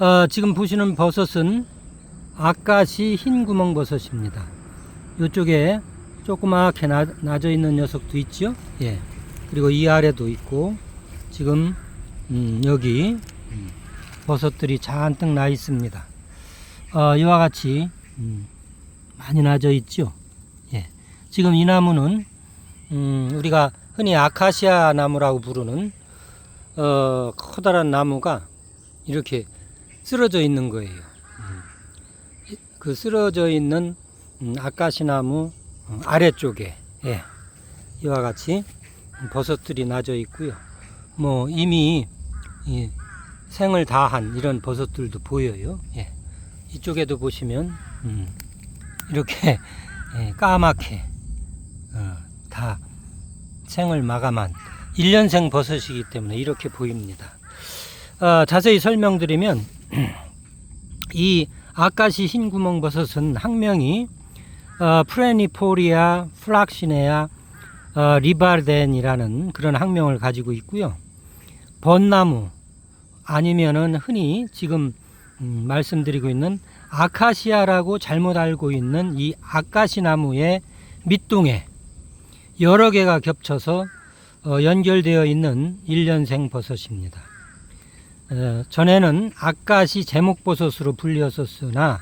어, 지금 보시는 버섯은 아까시 흰구멍 버섯입니다. 이쪽에 조그맣게 나, 나져 있는 녀석도 있죠. 예. 그리고 이 아래도 있고 지금 음, 여기 음, 버섯들이 잔뜩 나 있습니다. 어, 이와 같이 음, 많이 나져 있죠. 예. 지금 이 나무는 음, 우리가 흔히 아카시아 나무라고 부르는 어, 커다란 나무가 이렇게 쓰러져 있는 거예요. 음. 이- 그 쓰러져 있는 음, 아카시 나무 어, 아래쪽에 예. 이와 같이 버섯들이 나져 있고요. 뭐 이미 이 생을 다한 이런 버섯들도 보여요. 예. 이쪽에도 보시면 음, 이렇게 예, 까맣게 어, 다 생을 마감한 1년생 버섯이기 때문에 이렇게 보입니다. 어, 자세히 설명드리면 이 아까시 흰구멍 버섯은 학명이 어, 프레니포리아 플락시네아 어, 리바르덴이라는 그런 학명을 가지고 있고요. 벚나무 아니면은 흔히 지금 음, 말씀드리고 있는 아카시아라고 잘못 알고 있는 이 아카시 나무의 밑동에 여러 개가 겹쳐서 어, 연결되어 있는 일년생 버섯입니다. 어, 전에는 아까시 제목버섯으로 불렸었으나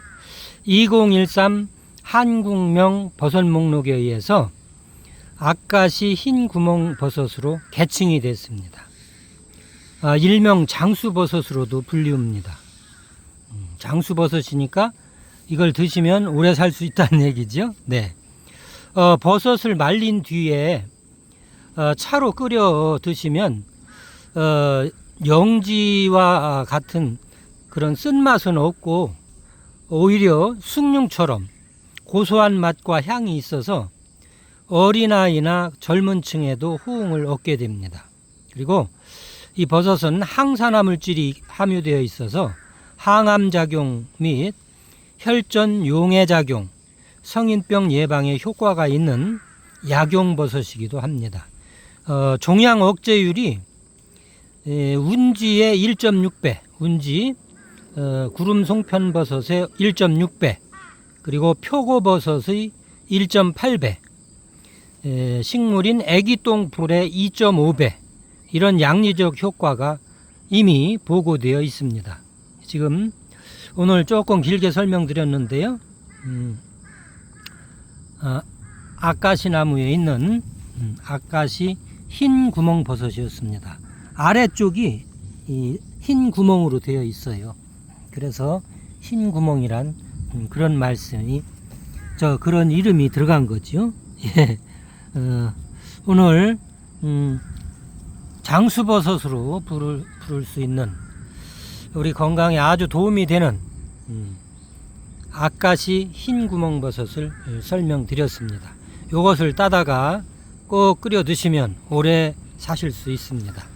2013 한국명 버섯 목록에 의해서 아까시 흰 구멍 버섯으로 개칭이 됐습니다. 아, 일명 장수버섯으로도 불리웁니다. 음, 장수버섯이니까 이걸 드시면 오래 살 수 있다는 얘기죠. 네. 어, 버섯을 말린 뒤에 어, 차로 끓여 드시면 어, 영지와 같은 그런 쓴맛은 없고 오히려 숭늉처럼 고소한 맛과 향이 있어서 어린아이나 젊은 층에도 호응을 얻게 됩니다. 그리고 이 버섯은 항산화 물질이 함유되어 있어서 항암 작용 및 혈전 용해 작용, 성인병 예방에 효과가 있는 약용 버섯이기도 합니다. 어, 종양 억제율이 에, 운지의 1.6배, 운지 어, 구름 송편 버섯의 1.6배, 그리고 표고버섯의 1.8배, 에, 식물인 애기똥풀의 2.5배 이런 양리적 효과가 이미 보고되어 있습니다. 지금 오늘 조금 길게 설명드렸는데요. 음, 아, 아까시 나무에 있는 음, 아까시 흰 구멍 버섯이었습니다. 아래쪽이 이흰 구멍으로 되어 있어요. 그래서 흰 구멍이란 음, 그런 말씀이 저 그런 이름이 들어간 거죠. 예. 어, 오늘 음, 장수버섯으로 부를, 부를 수 있는 우리 건강에 아주 도움이 되는 음, 아까시 흰 구멍 버섯을 설명드렸습니다. 이것을 따다가 꼭 끓여 드시면 오래 사실 수 있습니다.